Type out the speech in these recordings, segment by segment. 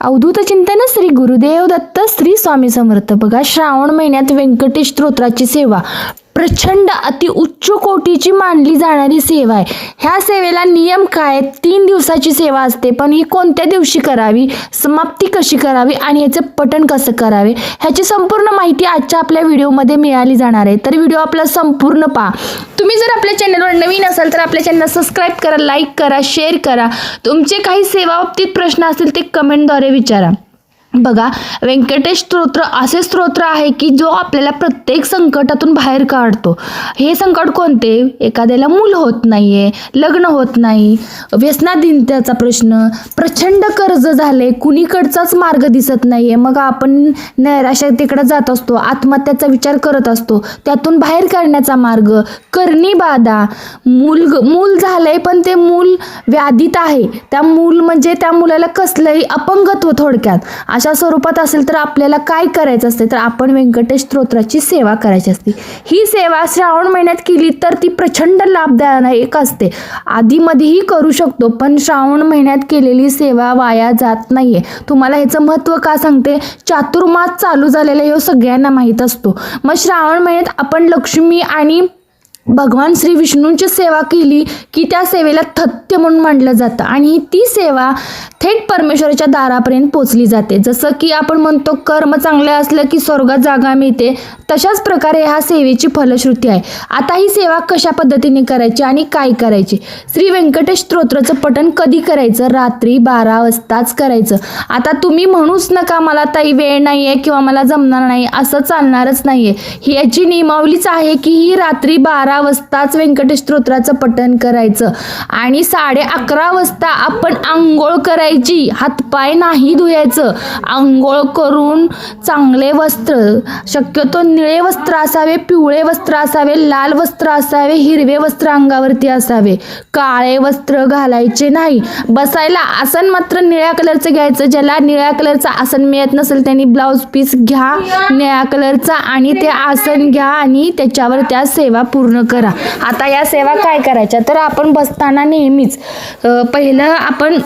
अवधूत चिंतन श्री गुरुदेव दत्त श्री स्वामी समर्थ. बघा श्रावण महिन्यात व्यंकटेश स्तोत्राची सेवा. प्रचंड अति उच्च कोटीची मानली जाणारी सेवा आहे. ह्या सेवेला नियम काय तीन दिवसाची सेवा असते पण ही कोणत्या दिवशी करावी? समाप्ती कशी करावी? आणि याचं पठण कसं करावे? ह्याची संपूर्ण माहिती आजच्या आपल्या व्हिडिओमध्ये मिळाली जाणार आहे. तर व्हिडिओ आपला संपूर्ण पहा. तुम्ही जर आपल्या चॅनलवर नवीन असाल तर आपल्या चॅनल सबस्क्राईब करा लाईक करा शेअर करा. तुमचे काही सेवा बाबतीत प्रश्न असतील ते कमेंटद्वारे विचारा. बघा व्यंकटेश स्तोत्र असे स्तोत्र आहे की जो आपल्याला प्रत्येक संकटातून बाहेर काढतो. हे संकट कोणते? एखाद्याला मूल होत नाही आहे लग्न होत नाही व्यसनाधीनतेचा प्रश्न प्रचंड कर्ज झाले कुणीकडचाच मार्ग दिसत नाही आहे मग आपण नैराश्यतेकडे जात असतो आत्महत्याचा विचार करत असतो त्यातून बाहेर काढण्याचा मार्ग करणी बाधा. मूल मूल आहे पण ते मूल व्याधीत आहे. त्या मूल म्हणजे त्या मुलाला कसलंही अपंगत्व थोडक्यात. अशा स्वरूपात असेल तर आपल्याला काय करायचं असते? तर आपण व्यंकटेश स्तोत्राची सेवा करायची असते. ही सेवा श्रावण महिन्यात केली तर ती प्रचंड लाभदायक असते. आधीमध्येही करू शकतो पण श्रावण महिन्यात केलेली सेवा वाया जात नाहीये. तुम्हाला ह्याचं महत्त्व का सांगते? चातुर्मास चालू झालेला हे सगळ्यांना माहीत असतो. मग श्रावण महिन्यात आपण लक्ष्मी आणि भगवान श्री विष्णूंची सेवा केली की त्या सेवेला थत्य म्हणून मांडलं जातं. आणि ती सेवा थेट परमेश्वराच्या दारापर्यंत पोचली जाते. जसं की आपण म्हणतो कर्म चांगलं असलं की स्वर्गात जागा मिळते तशाच प्रकारे ह्या सेवेची फलश्रुती आहे. आता ही सेवा कशा पद्धतीने करायची आणि काय करायची? श्री व्यंकटेश स्तोत्राचं पठण कधी करायचं? रात्री बारा वाजताच करायचं. आता तुम्ही म्हणूच नका मला ताई वेळ नाही आहे किंवा मला जमणार नाही असं चालणारच नाही आहे ह्याची नियमावलीच आहे की ही रात्री बारा वाजताच व्यंकटेश स्तोत्राचं पठण करायचं. आणि साडे अकरा वाजता आपण आंघोळ करायची. हातपाय नाही धुयायचं आंघोळ करून चांगले वस्त्र शक्यतो निळे वस्त्र असावे पिवळे वस्त्र असावे लाल वस्त्र असावे हिरवे वस्त्र अंगावरती असावे. काळे वस्त्र घालायचे नाही. बसायला आसन मात्र निळ्या कलरचं घ्यायचं. ज्याला निळ्या कलरचं आसन मिळत नसेल त्यांनी ब्लाऊज पीस घ्या. निळ्या कलरचा आणि ते आसन घ्या आणि त्याच्यावर त्या सेवा पूर्ण करा. आता या सेवा काय करायच्या? तर आपण बसताना नेहमीच पहिलं आपण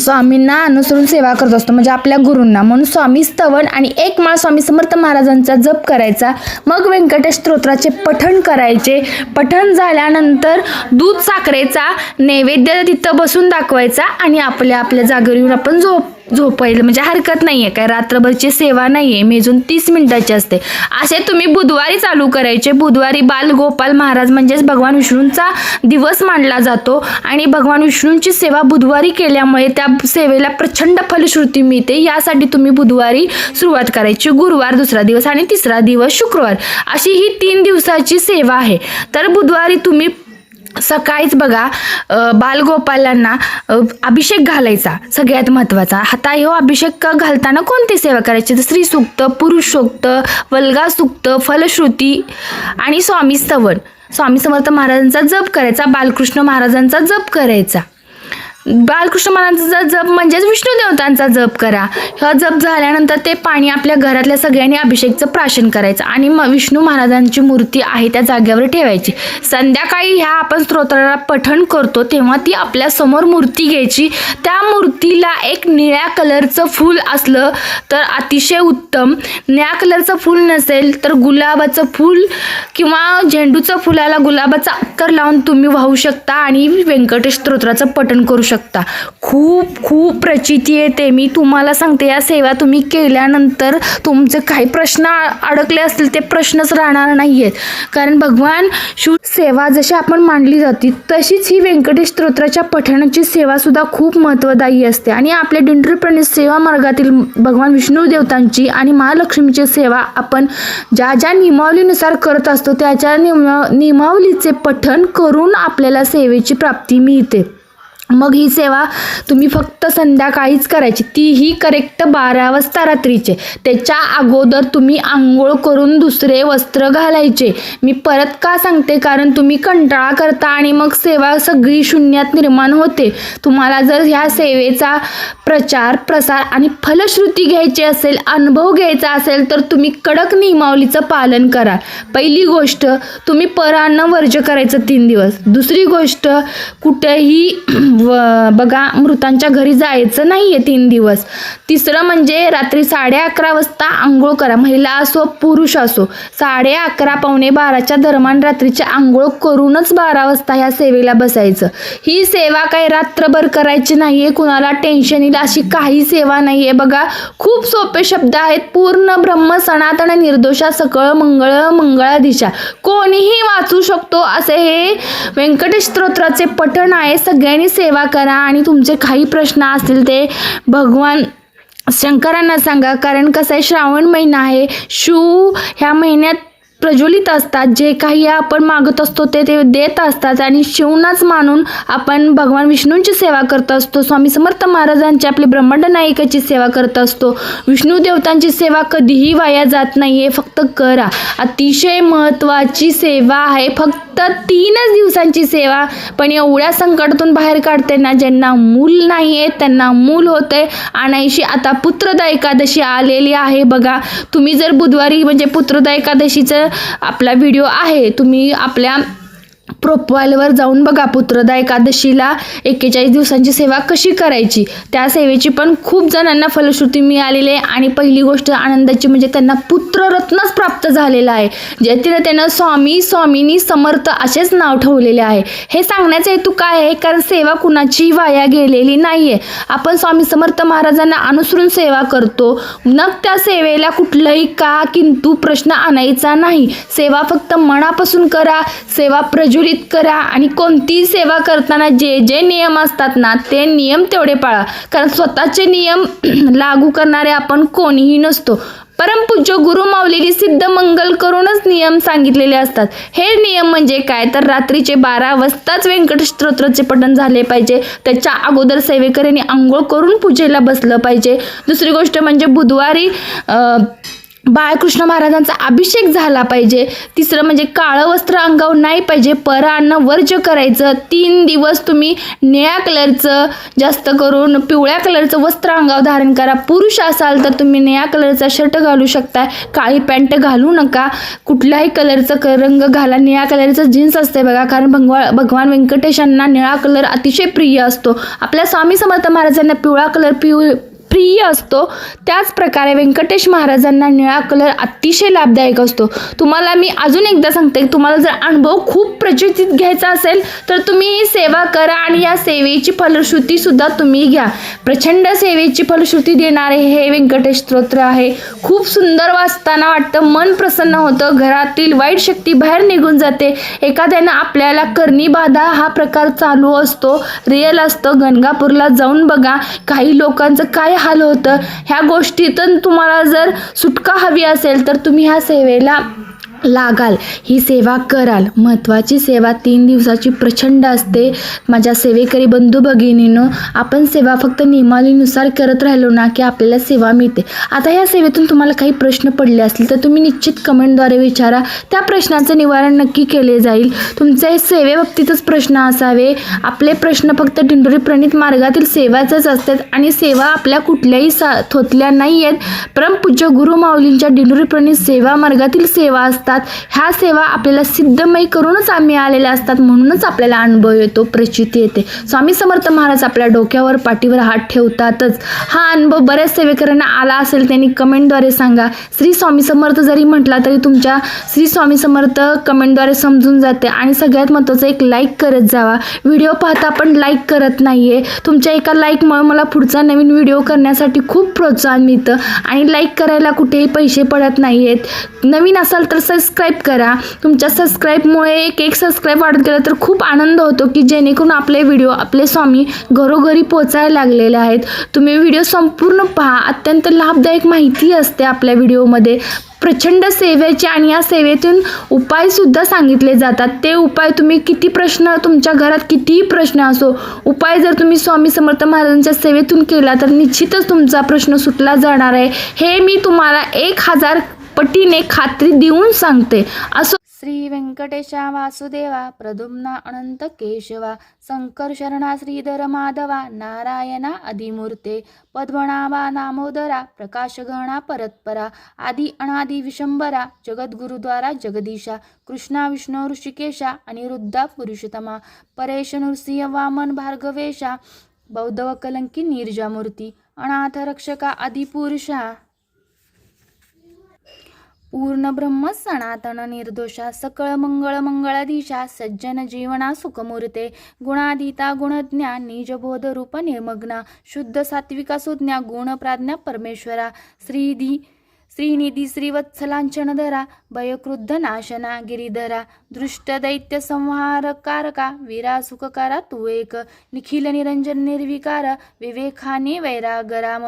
स्वामींना अनुसरून सेवा करत असतो. म्हणजे आपल्या गुरूंना. म्हणून स्वामी स्तवन आणि एक माळ स्वामी समर्थ महाराजांचा जप करायचा. मग व्यंकटेश स्तोत्राचे पठण करायचे. पठण झाल्यानंतर दूध साखरेचा नैवेद्य तिथं बसून दाखवायचा आणि आपल्या आपल्या जागेवर येऊन आपण झोप झोपायला म्हणजे हरकत नाही आहे काय रात्रभरची सेवा नाही आहे मेजून तीस मिनिटाची असते. असे तुम्ही बुधवारी चालू करायचे. बुधवारी बाल गोपाल महाराज म्हणजेच भगवान विष्णूंचा दिवस मानला जातो आणि भगवान विष्णूंची सेवा बुधवारी केल्यामुळे त्या सेवेला प्रचंड फलश्रुती मिळते. यासाठी तुम्ही बुधवारी सुरुवात करायची. गुरुवार दुसरा दिवस आणि तिसरा दिवस शुक्रवार. अशी ही तीन दिवसाची सेवा आहे. तर बुधवारी तुम्ही सकाळीच बघा बालगोपालांना अभिषेक घालायचा सगळ्यात महत्त्वाचा. हाता हो अभिषेक घालताना कोणती सेवा करायची? तर स्त्री सूक्त पुरुष सुक्त वल्गा सुक्त फलश्रुती आणि स्वामी स्तवन. स्वामी समर्थ महाराजांचा जप करायचा बालकृष्ण महाराजांचा जप करायचा. बालकृष्ण महाराजांचा जप म्हणजेच विष्णू देवतांचा जप करा. हा जप झाल्यानंतर ते पाणी आपल्या घरातल्या सगळ्यांनी अभिषेकचं प्राशन करायचं आणि मग विष्णू महाराजांची मूर्ती आहे त्या जागेवर ठेवायची. संध्याकाळी ह्या आपण स्तोत्राला पठण करतो तेव्हा ती आपल्यासमोर मूर्ती घ्यायची. त्या मूर्तीला एक निळ्या कलरचं फूल असलं तर अतिशय उत्तम. निळ्या कलरचं फूल नसेल तर गुलाबाचं फूल किंवा झेंडूचं फुलाला गुलाबाचा अक्कर लावून तुम्ही वाहू शकता आणि व्यंकटेश स्तोत्राचं पठण करू शकता. शकता. खूप खूप प्रचिती येते. मी तुम्हाला सांगते या सेवा तुम्ही केल्यानंतर तुमचे काही प्रश्न अडकले असतील ते प्रश्नच राहणार नाही आहेत कारण भगवान शिव सेवा जशी आपण मांडली जाते तशीच ही व्यंकटेश स्तोत्राच्या पठणाची सेवासुद्धा खूप महत्त्वदायी असते. आणि आपल्या दिंडोरीप्रणित सेवा मार्गातील भगवान विष्णू देवतांची आणि महालक्ष्मीची सेवा आपण ज्या ज्या नियमावलीनुसार करत असतो त्याच्या नियमा नियमावलीचे पठण करून आपल्याला सेवेची प्राप्ती मिळते. मग ही सेवा तुम्ही फक्त संध्याकाळीच करायची. तीही करेक्ट बारा वाजता रात्रीचे. त्याच्या अगोदर तुम्ही आंघोळ करून दुसरे वस्त्र घालायचे. मी परत का सांगते? कारण तुम्ही कंटाळा करता आणि मग सेवा सगळी शून्यात निर्माण होते. तुम्हाला जर ह्या सेवेचा प्रचार प्रसार आणि फलश्रुती घ्यायची असेल अनुभव घ्यायचा असेल तर तुम्ही कडक नियमावलीचं पालन करा. पहिली गोष्ट तुम्ही परान्न वर्ज करायचं तीन दिवस. दुसरी गोष्ट कुठेही बघा मृतांच्या घरी जायचं नाही आहे तीन दिवस. तिसरं म्हणजे रात्री साडे अकरा वाजता आंघोळ करा. महिला असो पुरुष असो साडे अकरा पावणे बाराच्या दरम्यान रात्रीची आंघोळ करूनच बारा वाजता ह्या सेवेला बसायचं. ही सेवा काही रात्रभर करायची नाही आहे कुणाला टेन्शन येईल अशी काही सेवा नाही आहे बघा खूप सोपे शब्द आहेत. पूर्ण ब्रह्म सनातन निर्दोषा सकळ मंगळ मंगळाधीशा कोणीही वाचू शकतो असे हे व्यंकटेश स्तोत्राचे पठण आहे. सगळ्यांनी सेवा करा आणि तुमचे काही प्रश्न असतील ते भगवान शंकरांना सांगा. कारण कसं आहे श्रावण महिना आहे. शिव ह्या महिन्यात प्रज्वलित असतात. जे काही आपण मागत असतो ते ते देत असतात आणि शिवनाच मानून आपण भगवान विष्णूंची सेवा करत असतो. स्वामी समर्थ महाराजांची आपली ब्रह्मांड नायिकाची सेवा करत असतो. विष्णू देवतांची सेवा कधीही वाया जात नाही आहे फक्त करा. अतिशय महत्त्वाची सेवा आहे. फक्त तीनच दिवसांची सेवा. पण एवढ्या संकटातून बाहेर काढते ना ज्यांना मूल नाही आहे त्यांना मूल होते आणायशी आता पुत्रदा एकादशी आलेली आहे बघा. तुम्ही जर बुधवारी म्हणजे पुत्रदा एकादशीचं आपला व्हिडिओ आहे. तुम्ही आपल्या प्रोफाईलवर जाऊन बघा पुत्रदा एकादशीला एक्केचाळीस दिवसांची सेवा कशी करायची. त्या सेवेची पण खूप जणांना फलश्रुती मिळालेली आहे आणि पहिली गोष्ट आनंदाची म्हणजे त्यांना पुत्ररत्नच प्राप्त झालेला आहे. जे तिला त्यानं स्वामी स्वामीनी समर्थ असेच नाव ठेवलेले आहे. हे सांगण्याचा हेतू काय आहे? कारण सेवा कुणाची वाया गेलेली नाही आहे आपण स्वामी समर्थ महाराजांना अनुसरून सेवा करतो. मग त्या सेवेला कुठलंही का किंतु प्रश्न आणायचा नाही. सेवा फक्त मनापासून करा. सेवा प्रज प्रज्वलित करा आणि कोणतीही सेवा करताना जे जे नियम असतात ना ते नियम तेवढे पाळा. कारण स्वतःचे नियम लागू करणारे आपण कोणीही नसतो. परमपूज्य गुरु माऊलीने सिद्ध मंगल करूनच नियम सांगितलेले असतात हे नियम म्हणजे काय? तर रात्रीचे बारा वाजताच व्यंकट स्तोत्राचे पठण झाले पाहिजे. त्याच्या अगोदर सेवेकऱ्यांनी आंघोळ करून पूजेला बसलं पाहिजे. दुसरी गोष्ट म्हणजे बुधवारी बाळकृष्ण महाराजांचा अभिषेक झाला पाहिजे. तिसरं म्हणजे काळं वस्त्र अंगावर नाही पाहिजे पर अन्न वर्ज करायचं. तीन दिवस तुम्ही निळ्या कलरचं जास्त करून पिवळ्या कलरचं वस्त्र अंगावर धारण करा. पुरुष असाल तर तुम्ही निळ्या कलरचा शर्ट घालू शकता. काळी पॅन्ट घालू नका. कुठल्याही कलरचं क रंग घाला. निळ्या कलरचं जीन्स असते बघा कारण भगवा भगवान व्यंकटेशांना निळा कलर अतिशय प्रिय असतो. आपल्या स्वामी समर्थ महाराजांना पिवळा कलर पिऊ प्रिय असतो. त्याच प्रकारे व्यंकटेश महाराजांना निळा कलर अतिशय लाभदायक असतो. तुम्हाला मी अजून एकदा सांगते तुम्हाला जर अनुभव खूप प्रचितीत घ्यायचा असेल तर तुम्ही ही सेवा करा आणि या सेवेची फलश्रुतीसुद्धा तुम्ही घ्या. प्रचंड सेवेची फलश्रुती देणारे हे व्यंकटेश स्तोत्र आहे. खूप सुंदर वाचताना वाटतं मन प्रसन्न होतं घरातील वाईट शक्ती बाहेर निघून जाते. एखाद्यानं आपल्याला करणी बाधा हा प्रकार चालू असतो. रिअल असतं. गणगापूरला जाऊन बघा काही लोकांचं काय हाल होतं. ह्या गोष्टीतून तुम्हाला जर सुटका हवी असेल तर तुम्ही ह्या सेवेला लागाल. ही सेवा कराल. महत्त्वाची सेवा तीन दिवसाची प्रचंड असते. माझ्या सेवेकरी बंधू भगिनीनं आपण सेवा फक्त नियमावलीनुसार करत राहिलो ना की आपल्याला सेवा मिळते. आता या सेवेतून तुम्हाला काही प्रश्न पडले असतील तर तुम्ही निश्चित कमेंटद्वारे विचारा. त्या प्रश्नाचं निवारण नक्की केले जाईल. तुमचे सेवेबाबतीतच प्रश्न असावे. आपले प्रश्न फक्त डिंडोरी प्रणित मार्गातील सेवाचेच असतात आणि सेवा आपल्या कुठल्याही सा थोतल्या नाही आहेत. परमपूज्य गुरु माऊलींच्या डिंडोरी प्रणित सेवा मार्गातील सेवा असतात. ह्या सेवा आपल्याला सिद्धमय करूनच आम्ही आलेल्या असतात म्हणूनच आपल्याला अनुभव येतो प्रचिती येते. स्वामी समर्थ महाराज आपल्या डोक्यावर पाठीवर हात ठेवतातच. हा अनुभव बऱ्याच सेवेकरांना आला असेल त्यांनी कमेंटद्वारे सांगा. श्री स्वामी समर्थ जरी म्हटला तरी तुमच्या श्री स्वामी समर्थ कमेंटद्वारे समजून जाते. आणि सगळ्यात महत्त्वाचं एक लाईक करत जावा. व्हिडिओ पाहता आपण लाईक करत नाही आहे तुमच्या एका लाईकमुळे मला पुढचा नवीन व्हिडिओ करण्यासाठी खूप प्रोत्साहन मिळतं. आणि लाईक करायला कुठेही पैसे पडत नाही आहेत नवीन असाल तर सबस्क्राईब करा. तुमच्या सबस्क्राईबमुळे एक एक सबस्क्राईब वाढत गेलं तर खूप आनंद होतो की जेणेकरून आपले व्हिडिओ आपले स्वामी घरोघरी पोचायला लागलेले आहेत. तुम्ही व्हिडिओ संपूर्ण पहा. अत्यंत लाभदायक माहिती असते आपल्या व्हिडिओमध्ये प्रचंड सेवेचे आणि या सेवेतून उपायसुद्धा सांगितले जातात. ते उपाय तुम्ही किती प्रश्न तुमच्या घरात कितीही प्रश्न असो उपाय जर तुम्ही स्वामी समर्थ महाराजांच्या सेवेतून केला तर निश्चितच तुमचा प्रश्न सुटला जाणार आहे. हे मी तुम्हाला एक हजार पटीने खात्री देऊन सांगते. असो श्री व्यंकटेशा वासुदेवा प्रदुम्ना अनंत केशवा शंकर शरणा श्रीधर माधवा नारायणा अधिमूर्ते पद्मनाभा नामोदरा प्रकाशगणा परत्परा आदि अनादि विशंबरा जगद्गुरुद्वारा जगदीशा कृष्णा विष्णू ऋषिकेशा अनिरुद्धा पुरुषोत्तमा परेश नृसिंह वामन भार्गवेशा बौद्धव कलंकी निर्जामूर्ती अनाथ रक्षका आदिपुरुषा पूर्ण ब्रह्म सनातन निर्दोषा सकळ मंगळ मंगळाधीशा सज्जन जीवना सुखमूर्ते गुणाधीता गुणज्ञा निजबोध रूप निर्मग्ना शुद्ध सात्विका सुज्ञा गुण प्राज्ञा परमेश्वरा श्रीधी श्रीनिधी श्रीवत्सलांचनधरा भयक्रुद्ध नाशना गिरिधरा दृष्ट दैत्य संहारकारका वीरा सुखकारा तू एक निखिल निरंजन निर्विकार विवेकाने वैरागरा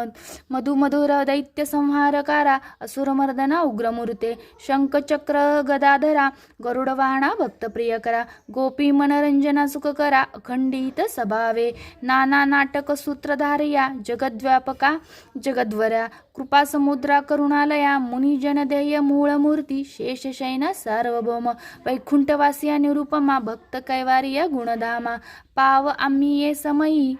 मधुमधुर दैत्य संहारकारा असुरमर्दना उग्रमूर्ते शंखचक्र गदाधरा गरुडवाहना भक्तप्रियकरा गोपी मनरंजना सुखकरा अखंडित सभावे नाना नाटक सूत्रधारया जगद्व्यापका जगद्वरा कृपासमुद्रा करुणालया मुनिजनदेय मूळमूर्ती शेषशयना सार्वभौम वैकुंठवासिया निरुपमा भक्तकैवार्य गुणधामा पाव आम्ही ये समयी।